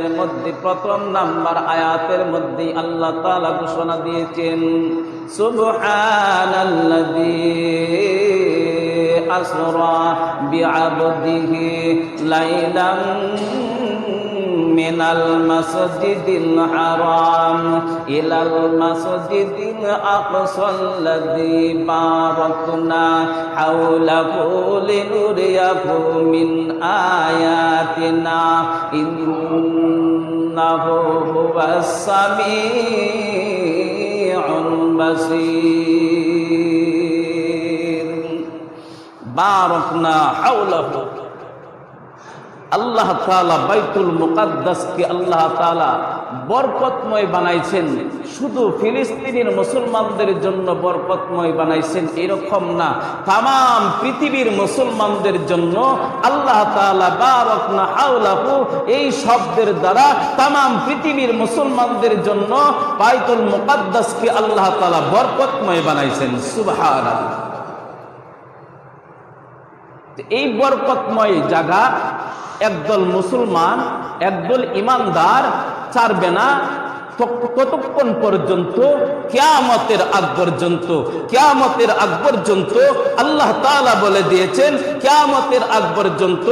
সুরার মধ্যে প্রথম নাম্বার আয়াতের মধ্যে আল্লাহ তাআলা ঘোষণা দিয়েছেন সুবহানাল্লাযী আসরা বিআবদিহি লাইলাম من المسجد الحرام إلى المسجد الأقصى الذي باركنا حوله لنريه من آياتنا إنه هو السميع البصير باركنا حوله আল্লাহ তালা বাইতুল মুকাদ্দাসকে আল্লাহ তালা বরকতময় বানাইছেন। শুধু ফিলিস্তিনের মুসলমানদের জন্য বরকতময় বানাইছেন এরকম না। তাম পৃথিবীর মুসলমানদের জন্য আল্লাহ হাউলাহু এই শব্দের দ্বারা তাম পৃথিবীর মুসলমানদের জন্য বাইতুল মুকাদ্দাসকে আল্লাহ তালা বরকতময় বানাইছেন। সুবাহ এই বরকতময় জায়গা একদল মুসলমান, একদল ইমানদার ছাড়বে না। কতক্ষণ পর্যন্ত, কেয়ামতের আগ পর্যন্ত, কেয়ামতের আগ পর্যন্ত আল্লাহ তালা বলে দিয়েছেন, কেয়ামতের আগ পর্যন্ত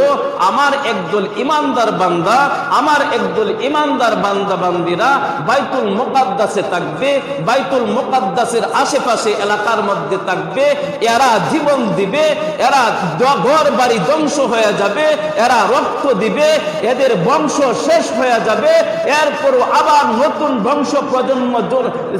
আমার একদল ইমানদার বান্দা, আমার একদল ইমানদার বান্দা বান্দিরা বাইতুল মোকাদ্দাসে থাকবে, বাইতুল মোকাদ্দাসের আশেপাশে এলাকার মধ্যে থাকবে, এরা জীবন দিবে, এরা ঘর বাড়ি ধ্বংস হয়ে যাবে, এরা রক্ত দিবে, এদের বংশ শেষ হয়ে যাবে, এরপরও আবার নতুন বংশ প্রজন্ম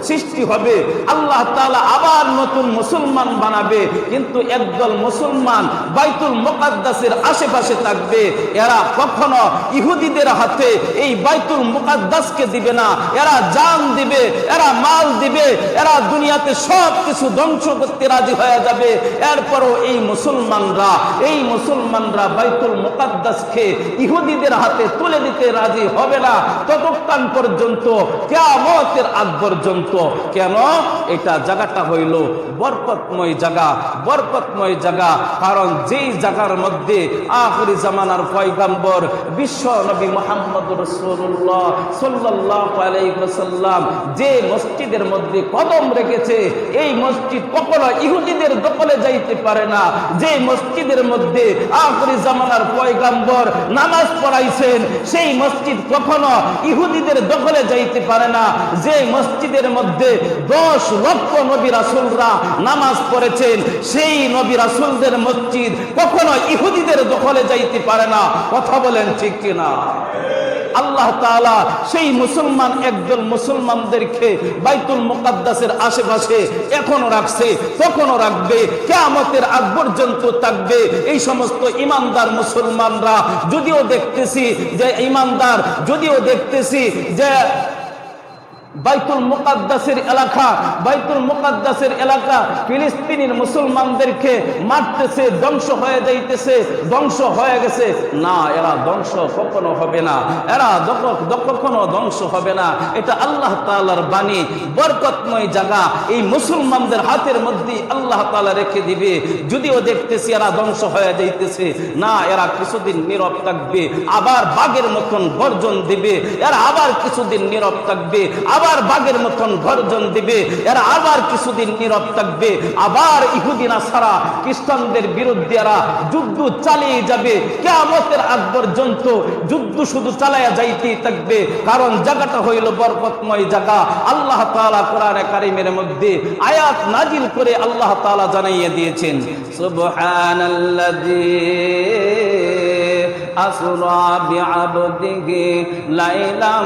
সৃষ্টি হবে। আল্লাহ তালা আবার নতুন মুসলমান বানাবে, কিন্তু একদল মুসলমান বাইতুল মোকাদ্দাসের আশেপাশে থাকবে এরা কখনো ইহুদিদের হাতে এই বাইতুল মুকাদ্দাসকে দিবে না। এরা জান দিবে, এরা মাল দিবে, এরা দুনিয়াতে সব কিছু ধ্বংস করতে রাজি হয়ে যাবে। এরপরও এই মুসলমানরা এই মুসলমানরা বাইতুল মুকাদ্দাসকে ইহুদিদের হাতে তুলে দিতে রাজি হবে না। ততক্ষণ পর্যন্ত, কেয়ামতের আগ পর্যন্ত, কেন? এটা জায়গাটা হইল বরকতময় জায়গা। বরকতময় জায়গা। কারণ যেই জায়গার মধ্যে আখরি জামানার পয়গাম্বর বিশ্ব নবী মোহাম্মদ রসুল্লাহ সাল্লাহ আলাইসাল্লাম যে মসজিদের মধ্যে কদম রেখেছে, এই মসজিদ কখনো ইহুদিদের দখলে যাইতে পারে না। যে মসজিদের মধ্যে আখরি জামানার পয়গাম্বর নামাজ পড়াইছেন, সেই মসজিদ কখনো ইহুদিদের দখলে যাইতে পারে না। যে মসজিদের মধ্যে দশ লক্ষ নবী রাসুলরা নামাজ পড়েছেন, সেই নবী রাসুলদের মসজিদ কখনো ইহুদিদের দখলে যাইতে পারে না। কথা বলেন ঠিক কিনা? আল্লাহ তালা সেই মুসলমান, একদল মুসলমানদেরকে বাইতুল মোকাদ্দাসের আশেপাশে এখনও রাখছে তখনও রাখবে, কেয়ামতের আগ পর্যন্ত থাকবে। এই সমস্ত ইমানদার মুসলমানরা, যদিও দেখতেছি যে, ইমানদার, যদিও দেখতেছি যে বাইতুল মুকাদ্দাসের এলাকা, বাইতুল মুকাদ্দাসের এলাকা ফিলিস্তিনের মুসলমানদেরকে মারতেছে, ধ্বংস হয়ে যাইতেছে, ধ্বংস হয়ে গেছে। না, এরা ধ্বংস কখনো হবে না। এরা কখনো ধ্বংস হবে না। এটা আল্লাহ তালার বাণী। বরকতময় জায়গা। এই মুসলমানদের হাতের মধ্যে আল্লাহ তালা রেখে দিবে। যদিও দেখতেছি এরা ধ্বংস হয়ে যাইতেছে, না, এরা কিছুদিন নীরব থাকবে, আবার বাঘের মতন গর্জন দিবে। এরা আবার কিছুদিন নীরব থাকবে আবার বাঘের মতন গর্জন দিবে। এরা আবার কিছুদিন নীরব থাকবে। আবার ইহুদিনা সারা খ্রিস্টানদের বিরুদ্ধে এরা যুদ্ধ চালিয়ে যাবে। কেমতের আগ পর্যন্ত যুদ্ধ শুধু চালাইয়া যাইতেই থাকবে। কারণ জায়গাটা হইল বরকতময় জায়গা। আল্লাহ তালা কোরআনে কারিমের মধ্যে আয়াত নাজিল করে আল্লাহ তালা জানাইয়ে দিয়েছেন, সুবহানাল্লাযী আসরা বিআবদিহি লাইলাম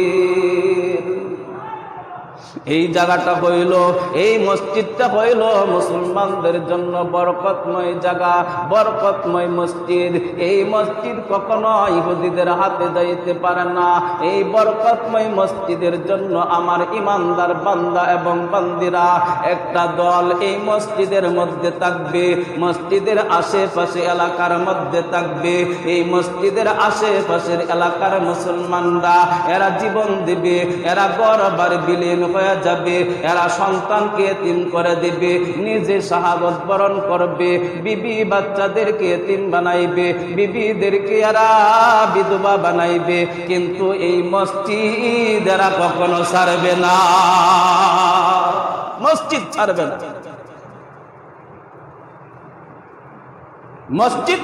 এই জায়গাটা হইল, এই মসজিদটা হইল মুসলমানদের জন্য বরকতময় জায়গা, বরকতময় মসজিদ। এই মসজিদ কখনো ইহুদিদের হাতে যাইতে পারে না। এই বরকতময় মসজিদের জন্য আমার ইমানদার বান্দা এবং বান্দিরা, একটা দল এই মসজিদের মধ্যে থাকবে, মসজিদের আশেপাশে এলাকার মধ্যে থাকবে। এই মসজিদের আশেপাশের এলাকার মুসলমানরা, এরা জীবন দিবে, এরা গরবার বিলীন হয়ে যাবে, এরা সন্তানকে তিন করে দিবে, নিজে শাহাবত বরণ করবে, বিবি বাচ্চাদেরকে তিন বানাইবে, বিবিদেরকে এরা বিধবা বানাইবে, কিন্তু এই মসজিদ এরা কখনো ছাড়বে না। মসজিদ ছাড়বে না। মসজিদ